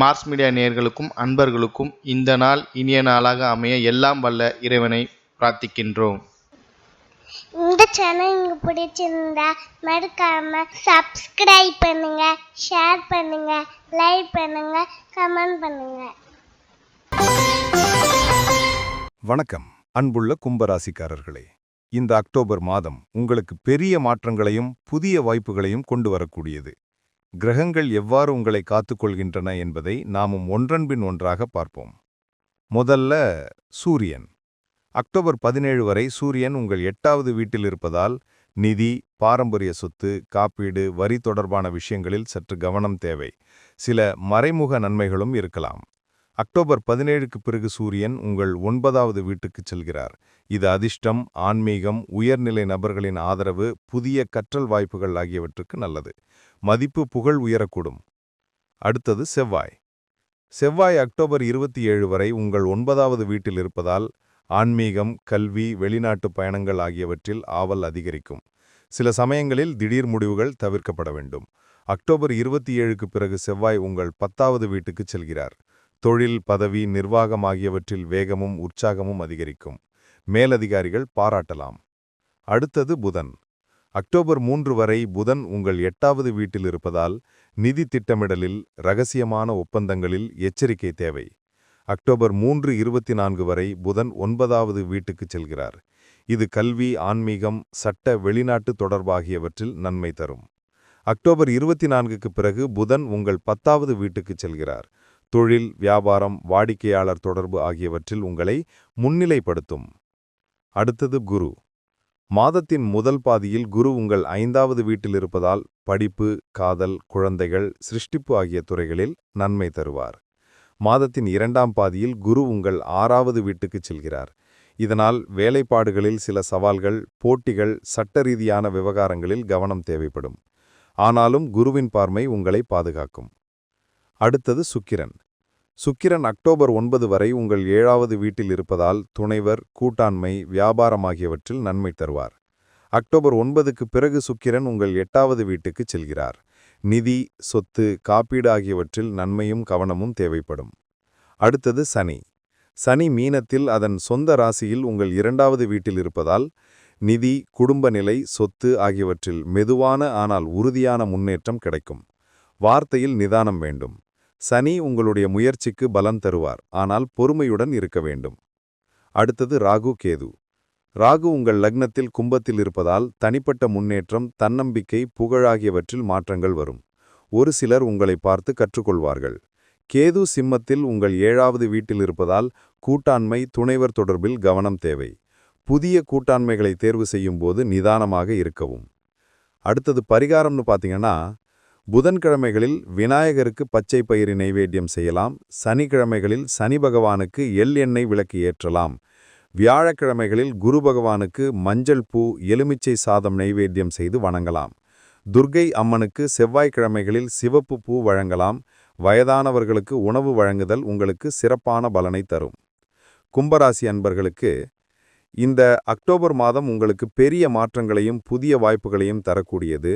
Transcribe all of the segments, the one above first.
Mars media நேயர்களுக்கும் அன்பர்களுக்கும் இந்த நாள் இனிய நாளாக அமைய எல்லாம் வல்ல இறைவனை பிரார்த்திக்கின்றோம். இந்த சேனல் உங்களுக்கு பிடிச்சிருந்தா மறக்காம சப்ஸ்கிரைப் பண்ணுங்க ஷேர் பண்ணுங்க லைக் பண்ணுங்க கமெண்ட் பண்ணுங்க. வணக்கம். அன்புள்ள கும்பராசிக்காரர்களே இந்த அக்டோபர் மாதம் உங்களுக்கு பெரிய மாற்றங்களையும் புதிய வாய்ப்புகளையும் கொண்டு வரக்கூடியது. கிரகங்கள் எவ்வாறு உங்களை காத்துக்கொள்கின்றன என்பதை நாமும் ஒன்றன்பின் ஒன்றாக பார்ப்போம். முதல்ல சூரியன். அக்டோபர் பதினேழு வரை சூரியன் உங்கள் எட்டாவது வீட்டில் இருப்பதால் நிதி பாரம்பரிய சொத்து காப்பீடு வரி தொடர்பான விஷயங்களில் சற்று கவனம் தேவை. சில மறைமுக நன்மைகளும் இருக்கலாம். அக்டோபர் பதினேழுக்கு பிறகு சூரியன் உங்கள் ஒன்பதாவது வீட்டுக்கு செல்கிறார். இது அதிர்ஷ்டம் ஆன்மீகம் உயர்நிலை நபர்களின் ஆதரவு புதிய கற்றல் வாய்ப்புகள் ஆகியவற்றுக்கு நல்லது. மதிப்பு புகழ் உயரக்கூடும். அடுத்தது செவ்வாய். செவ்வாய் அக்டோபர் இருபத்தி ஏழு வரை உங்கள் ஒன்பதாவது வீட்டில் இருப்பதால் ஆன்மீகம் கல்வி வெளிநாட்டு பயணங்கள் ஆகியவற்றில் ஆவல் அதிகரிக்கும். சில சமயங்களில் திடீர் முடிவுகள் தவிர்க்கப்பட வேண்டும். அக்டோபர் இருபத்தி ஏழுக்கு பிறகு செவ்வாய் உங்கள் பத்தாவது வீட்டுக்கு செல்கிறார். தொழில் பதவி நிர்வாகம் ஆகியவற்றில் வேகமும் உற்சாகமும் அதிகரிக்கும். மேலதிகாரிகள் பாராட்டலாம். அடுத்தது புதன். அக்டோபர் மூன்று வரை புதன் உங்கள் எட்டாவது வீட்டில் இருப்பதால் நிதி திட்டமிடலில் ரகசியமான ஒப்பந்தங்களில் எச்சரிக்கை தேவை. அக்டோபர் மூன்று இருபத்தி நான்கு வரை புதன் ஒன்பதாவது வீட்டுக்கு செல்கிறார். இது கல்வி ஆன்மீகம் சட்ட வெளிநாட்டு தொடர்பாகியவற்றில் நன்மை தரும். அக்டோபர் இருபத்தி நான்குக்கு பிறகு புதன் உங்கள் பத்தாவது வீட்டுக்கு செல்கிறார். தொழில் வியாபாரம் வாடிக்கையாளர் தொடர்பு ஆகியவற்றில் உங்களை முன்னிலைப்படுத்தும். அடுத்தது குரு. மாதத்தின் முதல் பாதியில் குரு உங்கள் ஐந்தாவது வீட்டில் இருப்பதால் படிப்பு காதல் குழந்தைகள் சிருஷ்டிப்பு ஆகிய துறைகளில் நன்மை தருவார். மாதத்தின் இரண்டாம் பாதியில் குரு உங்கள் ஆறாவது வீட்டுக்குச் செல்கிறார். இதனால் வேலைப்பாடுகளில் சில சவால்கள் போட்டிகள் சட்ட ரீதியான விவகாரங்களில் கவனம் தேவைப்படும். ஆனாலும் குருவின் பார்மை உங்களை பாதுகாக்கும். அடுத்தது சுக்கிரன். சுக்கிரன் அக்டோபர் ஒன்பது வரை உங்கள் ஏழாவது வீட்டில் இருப்பதால் துணைவர் கூட்டாண்மை வியாபாரம் ஆகியவற்றில் நன்மை தருவார். அக்டோபர் ஒன்பதுக்கு பிறகு சுக்கிரன் உங்கள் எட்டாவது வீட்டுக்குச் செல்கிறார். நிதி சொத்து காப்பீடு ஆகியவற்றில் நன்மையும் கவனமும் தேவைப்படும். அடுத்தது சனி. சனி மீனத்தில் அதன் சொந்த ராசியில் உங்கள் இரண்டாவது வீட்டில் இருப்பதால் நிதி குடும்ப நிலை சொத்து ஆகியவற்றில் மெதுவான ஆனால் உறுதியான முன்னேற்றம் கிடைக்கும். வார்த்தையில் நிதானம் வேண்டும். சனி உங்களுடைய முயற்சிக்கு பலம் தருவார். ஆனால் பொறுமையுடன் இருக்க வேண்டும். அடுத்தது ராகு கேது. ராகு உங்கள் லக்னத்தில் கும்பத்தில் இருப்பதால் தனிப்பட்ட முன்னேற்றம் தன்னம்பிக்கை புகழாகியவற்றில் மாற்றங்கள் வரும். ஒரு சிலர் உங்களை பார்த்து கற்றுக்கொள்வார்கள். கேது சிம்மத்தில் உங்கள் ஏழாவது வீட்டில் இருப்பதால் கூட்டாண்மை துணைவர் தொடர்பில் கவனம் தேவை. புதிய கூட்டாண்மைகளை தேர்வு செய்யும் போது நிதானமாக இருக்கவும். அடுத்தது பரிகாரம்னு பார்த்தீங்கன்னா புதன்கிழமைகளில் விநாயகருக்கு பச்சை பயிறு நைவேத்தியம் செய்யலாம். சனிக்கிழமைகளில் சனி பகவானுக்கு எள் எண்ணெய் விளக்கு ஏற்றலாம். வியாழக்கிழமைகளில் குரு பகவானுக்கு மஞ்சள் பூ எலுமிச்சை சாதம் நைவேத்தியம் செய்து வணங்கலாம். துர்கை அம்மனுக்கு செவ்வாய்க்கிழமைகளில் சிவப்பு பூ வழங்கலாம். வயதானவர்களுக்கு உணவு வழங்குதல் உங்களுக்கு சிறப்பான பலனை தரும். கும்பராசி அன்பர்களுக்கு இந்த அக்டோபர் மாதம் உங்களுக்கு பெரிய மாற்றங்களையும் புதிய வாய்ப்புகளையும் தரக்கூடியது.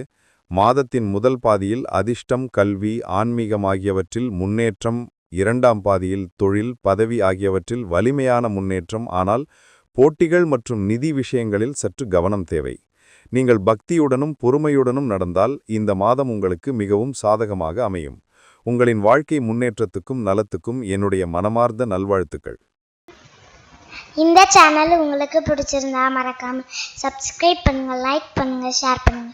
மாதத்தின் முதல் பாதியில் அதிர்ஷ்டம் கல்வி ஆன்மீகம் ஆகியவற்றில் முன்னேற்றம் இரண்டாம் பாதியில் தொழில் பதவி ஆகியவற்றில் வலிமையான முன்னேற்றம். ஆனால் போட்டிகள் மற்றும் நிதி விஷயங்களில் சற்று கவனம் தேவை. நீங்கள் பக்தியுடனும் பொறுமையுடனும் நடந்தால் இந்த மாதம் உங்களுக்கு மிகவும் சாதகமாக அமையும். உங்களின் வாழ்க்கை முன்னேற்றத்துக்கும் நலத்துக்கும் என்னுடைய மனமார்ந்த நல்வாழ்த்துக்கள். இந்த சேனல் உங்களுக்கு பிடிச்சிருந்தா மறக்காம சப்ஸ்கிரைப் பண்ணுங்க லைக் பண்ணுங்க ஷேர் பண்ணுங்க.